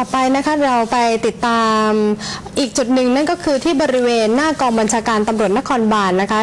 ต่อไปนะคะเราไปติดตามอีกจุดหนึ่งนั่นก็คือที่บริเวณหน้ากองบัญชาการตำรวจนครบาลนะคะ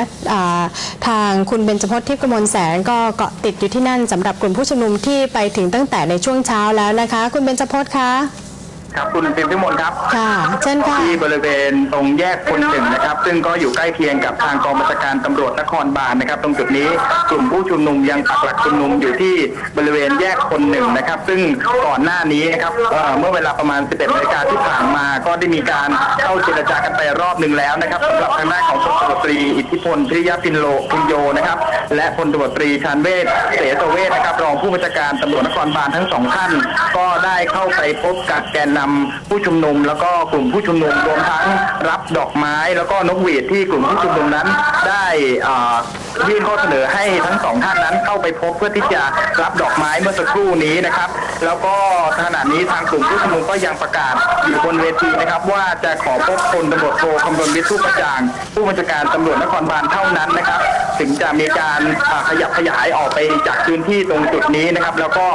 าทางคุณเบญจพจน์ทิพย์กมลแสงก็เกาะติดอยู่ที่นั่นสำหรับกลุ่มผู้ชุมนุมที่ไปถึงตั้งแต่ในช่วงเช้าแล้วนะคะ คุณเบญจพจน์คะ ครับคุณพิมพิมลครับค่ะเช่นค่ะ ที่บริเวณตรงแยกคนหนึ่งนะครับ ซึ่งก็อยู่ใกล้เคียงกับทางกองบัญชาการตำรวจนครบาลนะครับ ตรงจุดนี้กลุ่มผู้ชุมนุมยังปักหลักชุมนุมอยู่ที่บริเวณแยกคนหนึ่งนะครับ ซึ่งก่อนหน้านี้นะครับเอ่อเมื่อเวลาประมาณ 11นาฬิกาที่ผ่านมาก็ได้มีการเข้าเจรจากันไปรอบหนึ่งแล้วนะครับสำหรับทางด้านของพลตำรวจตรีอิทธิพลพิริยพินโลพินโยนะครับ และพลตำรวจตรีชานเวศเสสเวศนะครับรองผู้บัญชาการตำรวจนครบาลทั้งสองท่านก็ได้เข้าไปพบกับแกนนำผู้ชุมนุม แล้วก็กลุ่มผู้ชุมนุมรวมทั้งรับดอกไม้ แล้วก็นกหวีดที่กลุ่มผู้ชุมนุมนั้นได้ยื่นข้อเสนอให้ทั้งสองท่านนั้นเข้าไปพบเพื่อที่จะรับดอกไม้เมื่อสักครู่นี้นะครับ แล้วก็ขณะนี้ทางกลุ่มผู้ชุมนุมก็ยังประกาศอยู่บนเวทีนะครับ ว่าจะขอพบพลตำรวจโทคำรณวิทุประจาง ผู้บัญชาการตำรวจนครบาลเท่านั้นนะครับ ถึงจะมีการขยับขยายออกไปจากพื้นที่ตรงจุดนี้นะครับ แล้วก็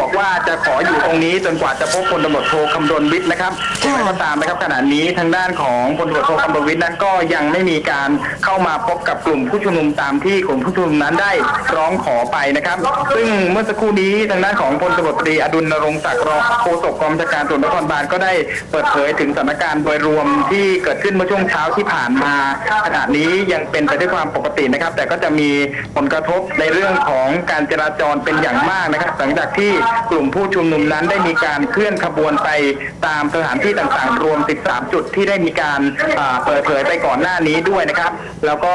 บอก จะขออยู่ตรงนี้จนกว่าจะพบพลตำรวจโทคำรณวิทย์นะครับอย่างไรก็ตามนะครับขณะนี้ทางด้านของพลตำรวจโทคำรณวิทย์นั้นก็ยังไม่มีการเข้ามาพบกับกลุ่มผู้ชุมนุมตามที่กลุ่มผู้ชุมนุมนั้นได้ร้องขอไปนะครับ ซึ่งเมื่อสักครู่นี้ทางด้านของพลตำรวจตรีอดุลนรงค์ศักดิ์รองโฆษกกองบัญชาการตำรวจนครบาลก็ได้เปิดเผยถึงสถานการณ์โดยรวมที่เกิดขึ้นเมื่อช่วงเช้าที่ผ่านมาขณะนี้ยังเป็นไปด้วยความปกตินะครับ แต่ก็จะมีผลกระทบในเรื่องของการจราจรเป็นอย่างมากนะครับ หลังจากที่กลุ่มผูู้้ชุมนุมนั้นได้มีการเคลื่อนขบวนไปตามสถานที่ต่างๆ รวม 13 จุดที่ได้มีการเปิดเผยไปก่อนหน้านี้ด้วยนะครับ แล้วก็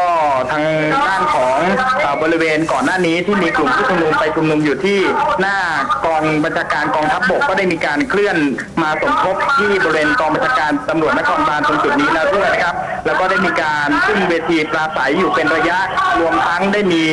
ทางด้านของอ่าบริเวณก่อนหน้านี้ที่มีกลุ่มผู้ชุมนุมไปชุมนุมอยู่ที่หน้ากองบัญชาการกองทัพบกก็ได้มีการเคลื่อนมาสมทบที่บริเวณกองบัญชาการตำรวจนครบาลตรงจุดนี้แล้วด้วยนะครับ แล้วก็ได้มีการขึ้นเวทีปราศัยอยู่เป็นระยะรวมทั้งได้มี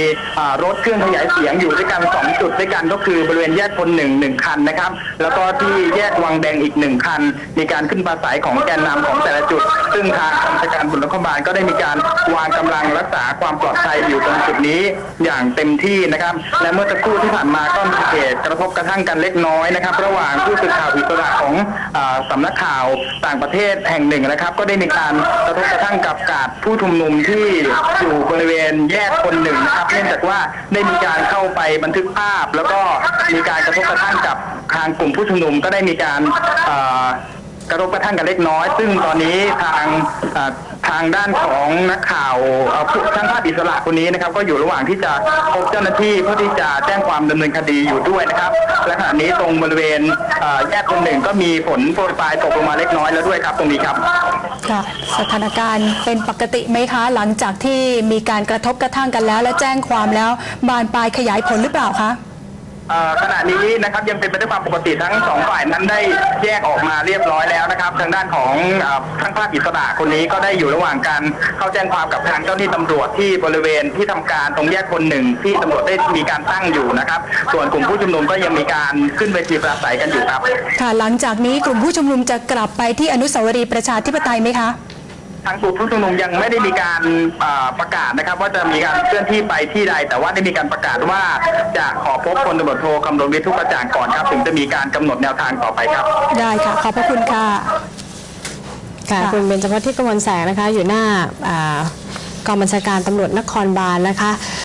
รถเครื่องขยายเสียงอยู่ด้วยกันสองจุดด้วยกันก็คือบริเวณแยกพลหนึ่งหนึ่งคันนะครับ แล้วก็ที่แยกวังแดงอีกหนึ่งคัน มีการขึ้นปราศัยของแกนนำของแต่ละจุด ซึ่งทางกองบัญชการบุญนคบาลก็ได้มีการวางกำลังรักษาความปลอดภัยอยู่ตรงจุดนี้อย่างเต็มที่นะครับ และเมื่อสักครู่ที่ผ่านมาก็มีเหตุกระทบกระทั่งกันเล็กน้อยนะครับ ระหว่างผู้สื่อข่าวอิสระของอาสำนักข่าวต่างประเทศแห่งหนึ่งนะครับ ก็ได้มีการกระทบกระทั่งกับกาดผู้ชุมนุมที่อยู่บริเวณแยกคนหนึ่งนะครับเนื่องจากว่าได้มีการเข้าไปบันทึกภาพ แล้วก็มีการกระทบกระทั่งกับทางกลุ่มผู้ชุมนุมก็ได้มีการกระทบกระทั่งกันเล็กน้อย ซึ่งตอนนี้ทางทางด้านของนักข่าวช่างภาพอิสระคนนี้นะครับ ก็อยู่ระหว่างที่จะพบเจ้าหน้าที่เพื่อที่จะแจ้งความดำเนินคดีอยู่ด้วยนะครับ และขณะนี้ตรงบริเวณแยกคนหนึ่งก็มีฝนโปรยปลายตกลงมาเล็กน้อยแล้วด้วยครับตรงนี้ครับค่ะสถานการณ์เป็นปกติไหมคะ หลังจากที่มีการกระทบกระทั่งกันแล้ว และแจ้งความแล้วบานปลายขยายผลหรือเปล่าคะ ขณะนี้นะครับยังเป็นไปด้วยความปกติทั้งสองฝ่ายนั้นได้แยกออกมาเรียบร้อยแล้วนะครับ ทางด้านของเอ่อทั้งภาคอิสระคนนี้ก็ได้อยู่ระหว่างการเข้าแจ้งความกับทางเจ้าหน้าที่ตำรวจที่บริเวณที่ทำการตรงแยกคนหนึ่งที่ตำรวจได้มีการตั้งอยู่นะครับ ส่วนกลุ่มผู้ชุมนุมก็ยังมีการขึ้นเวทีปราศัยกันอยู่ครับค่ะหลังจากนี้กลุ่มผู้ชุมนุมจะกลับไปที่อนุสาวรีย์ประชาธิปไตยไหมคะ ทางกลุ่มผู้ชุมนุมยังไม่ได้มีการประกาศนะครับ ว่าจะมีการเคลื่อนที่ไปที่ใด แต่ว่าได้มีการประกาศว่าจะขอพบพลตำรวจโทคำรณวิทย์ทุกกระจ่างก่อนครับ ถึงจะมีการกำหนดแนวทางต่อไปครับ ได้ค่ะขอบพระคุณค่ะค่ะคุณเบญจพจน์ที่กมลแสงนะคะ อยู่หน้าอ่ากองบัญชาการตำรวจนครบาลนะคะ